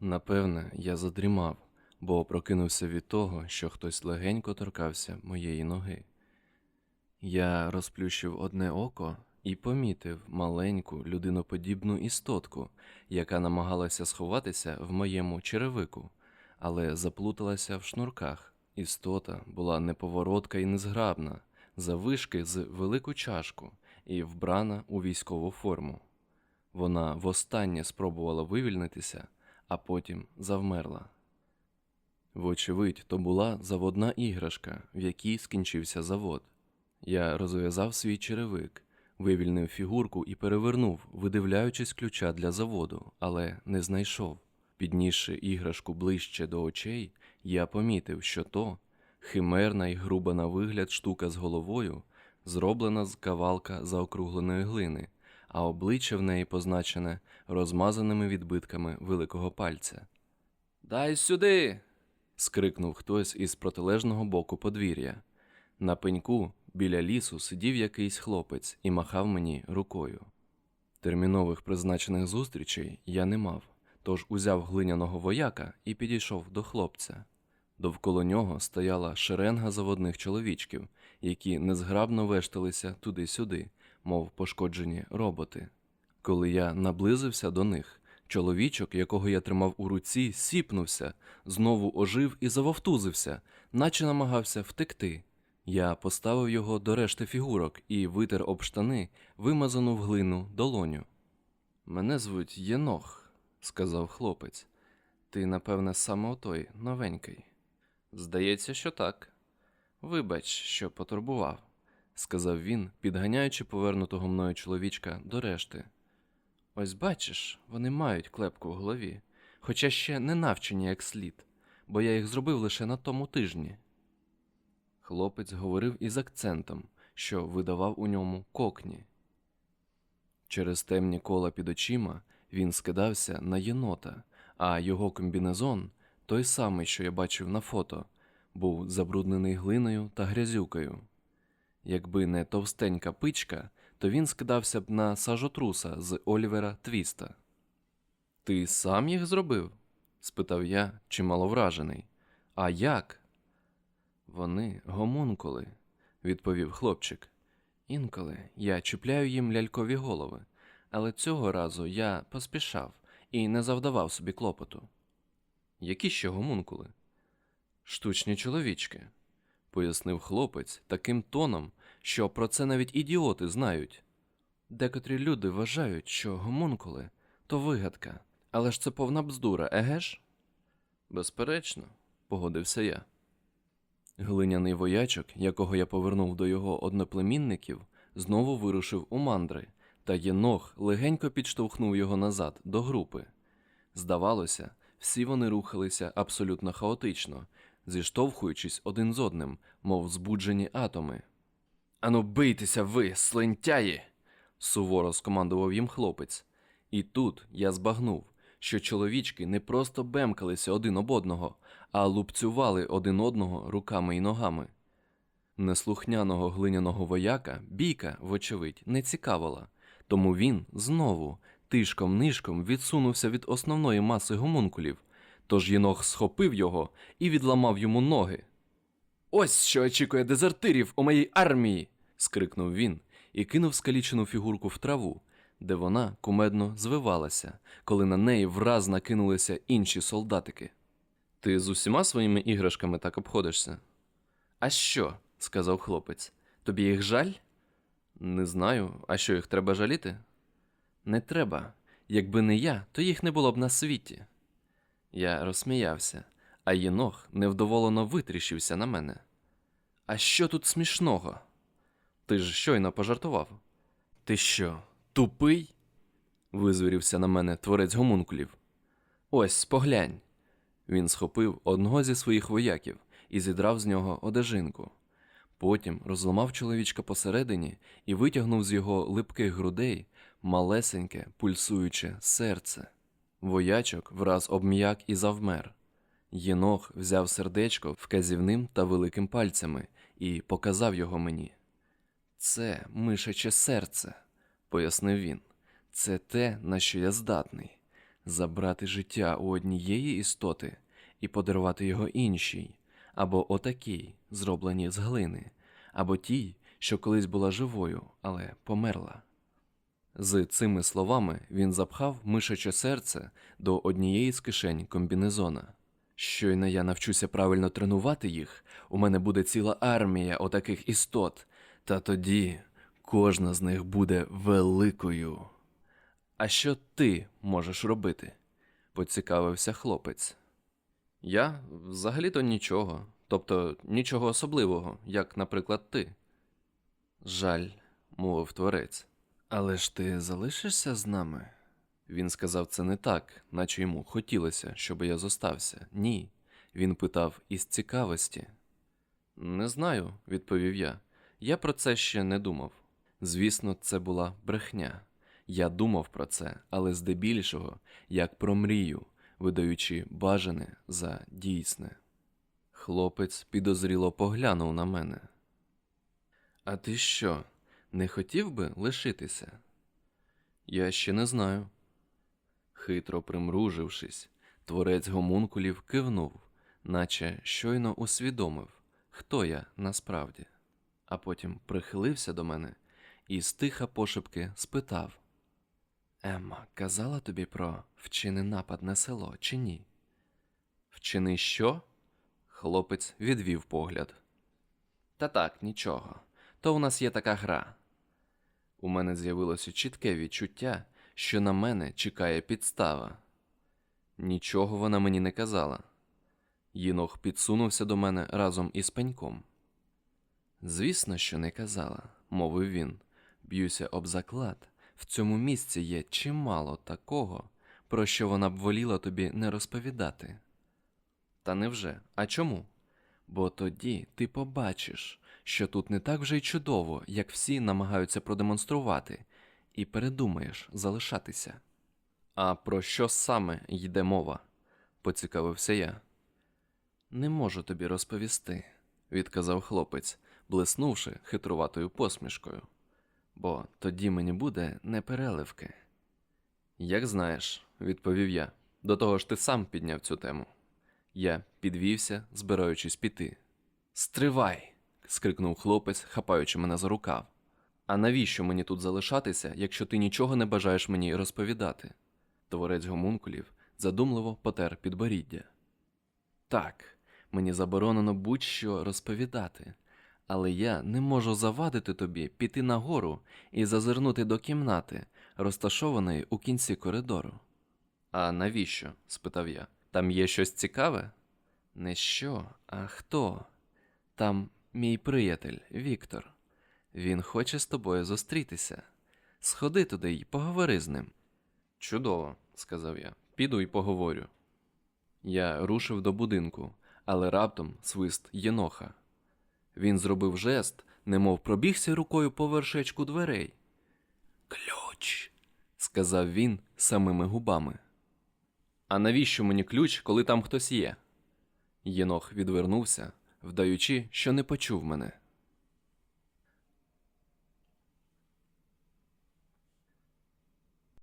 Напевне, я задрімав, бо прокинувся від того, що хтось легенько торкався моєї ноги. Я розплющив одне око і помітив маленьку людиноподібну істотку, яка намагалася сховатися в моєму черевику, але заплуталася в шнурках. Істота була неповоротка і незграбна, завишки з велику чашку і вбрана у військову форму. Вона востаннє спробувала вивільнитися, а потім завмерла. Вочевидь, то була заводна іграшка, в якій скінчився завод. Я розв'язав свій черевик, вивільнив фігурку і перевернув, видивляючись ключа для заводу, але не знайшов. Піднісши іграшку ближче до очей, я помітив, що то химерна і груба на вигляд штука з головою, зроблена з кавалка заокругленої глини, а обличчя в неї позначене розмазаними відбитками великого пальця. Дай сюди. скрикнув хтось із протилежного боку подвір'я. На пеньку біля лісу сидів якийсь хлопець і махав мені рукою. Термінових призначених зустрічей я не мав, тож узяв глиняного вояка і підійшов до хлопця. Довкола нього стояла шеренга заводних чоловічків, які незграбно вешталися туди-сюди, мов пошкоджені роботи. Коли я наблизився до них, чоловічок, якого я тримав у руці, сіпнувся, знову ожив і завовтузився, наче намагався втекти. Я поставив його до решти фігурок і витер об штани, вимазану в глину долоню. Мене звуть Єнох, сказав хлопець. Ти, напевне, саме отой новенький. Здається, що так. Вибач, що потурбував, сказав він, підганяючи повернутого мною чоловічка до решти. Ось бачиш, вони мають клепку в голові, хоча ще не навчені як слід, бо я їх зробив лише на тому тижні. Хлопець говорив із акцентом, що видавав у ньому кокні. Через темні кола під очима він скидався на єнота, а його комбінезон, той самий, що я бачив на фото, був забруднений глиною та грязюкою. Якби не товстенька пичка, то він скидався б на сажотруса з Олівера Твіста. Ти сам їх зробив? спитав я, чимало вражений. А як? Вони гомункули, відповів хлопчик. Інколи я чіпляю їм лялькові голови, але цього разу я поспішав і не завдавав собі клопоту. Які ще гомункули? Штучні чоловічки, пояснив хлопець таким тоном, що про це навіть ідіоти знають. Декотрі люди вважають, що гомункули то вигадка, але ж це повна бздура, еге ж? Безперечно, погодився я. Глиняний воячок, якого я повернув до його одноплемінників, знову вирушив у мандри, та єнох легенько підштовхнув його назад до групи. Здавалося, всі вони рухалися абсолютно хаотично, зіштовхуючись один з одним, мов збуджені атоми. Ану, бийтеся ви, слентяї! суворо скомандував їм хлопець. І тут я збагнув, що чоловічки не просто бемкалися один об одного, а лупцювали один одного руками і ногами. Неслухняного глиняного вояка бійка, вочевидь, не цікавила, тому він знову тишком-нишком відсунувся від основної маси гомункулів, тож єнох схопив його і відламав йому ноги. Ось що очікує дезертирів у моїй армії. скрикнув він і кинув скалічену фігурку в траву, де вона кумедно звивалася, коли на неї враз накинулися інші солдатики. Ти з усіма своїми іграшками так обходишся? А що? сказав хлопець. Тобі їх жаль? Не знаю, а що їх треба жаліти? Не треба. Якби не я, то їх не було б на світі. Я розсміявся, а єнох невдоволено витріщився на мене. А що тут смішного? Ти ж щойно пожартував. Ти що, тупий? визвірівся на мене творець гомункулів. Ось, поглянь. Він схопив одного зі своїх вояків і зідрав з нього одежинку. Потім розламав чоловічка посередині і витягнув з його липких грудей малесеньке, пульсуюче серце. Воячок враз обм'як і завмер. Єнох взяв сердечко вказівним та великим пальцями і показав його мені. Це мишаче серце, пояснив він. Це те, на що я здатний. забрати життя у однієї істоти і подарувати його іншій, або отакій, зробленій з глини, або тій, що колись була живою, але померла. З цими словами він запхав мишаче серце до однієї з кишень комбінезона. Щойно я навчуся правильно тренувати їх, у мене буде ціла армія отаких істот, та тоді кожна з них буде великою. А що ти можеш робити? поцікавився хлопець. Я взагалі-то нічого, тобто нічого особливого, як, наприклад, ти. Жаль, мовив творець. Але ж ти залишишся з нами? Він сказав це не так, наче йому хотілося, щоб я зостався. Ні. Він питав із цікавості. Не знаю, відповів я. Я про це ще не думав. Звісно, це була брехня. Я думав про це, але здебільшого, як про мрію, видаючи бажане за дійсне. Хлопець підозріло поглянув на мене. А ти що, не хотів би лишитися? Я ще не знаю. Хитро примружившись, творець гомункулів кивнув, наче щойно усвідомив, хто я насправді, а потім прихилився до мене і стиха пошепки спитав: Емма казала тобі про вчини напад на село чи ні? Вчини що? Хлопець відвів погляд. Та так, нічого. То у нас є така гра. У мене з'явилося чітке відчуття, що на мене чекає підстава. Нічого вона мені не казала. Єнох підсунувся до мене разом із пеньком. Звісно, що не казала, мовив він. Б'юся об заклад. В цьому місці є чимало такого, про що вона б воліла тобі не розповідати. Та невже? А чому? Бо тоді ти побачиш, що тут не так вже й чудово, як всі намагаються продемонструвати, і передумаєш залишатися. А про що саме йде мова? поцікавився я. Не можу тобі розповісти, відказав хлопець, блиснувши хитруватою посмішкою. Бо тоді мені буде непереливки. Як знаєш, відповів я. До того ж ти сам підняв цю тему. Я підвівся, збираючись піти. Стривай. скрикнув хлопець, хапаючи мене за рукав. А навіщо мені тут залишатися, якщо ти нічого не бажаєш мені розповідати? Творець гомункулів задумливо потер підборіддя. Так, мені заборонено будь-що розповідати, але я не можу завадити тобі піти нагору і зазирнути до кімнати, розташованої у кінці коридору. А навіщо? спитав я. Там є щось цікаве? Не що, а хто? Там мій приятель Віктор. Він хоче з тобою зустрітися. Сходи туди й поговори з ним. Чудово, сказав я. Піду й поговорю. Я рушив до будинку, але раптом свист єноха. Він зробив жест, немов пробігся рукою по вершечку дверей. Ключ, сказав він самими губами. А навіщо мені ключ, коли там хтось є? Єнох відвернувся, вдаючи, що не почув мене.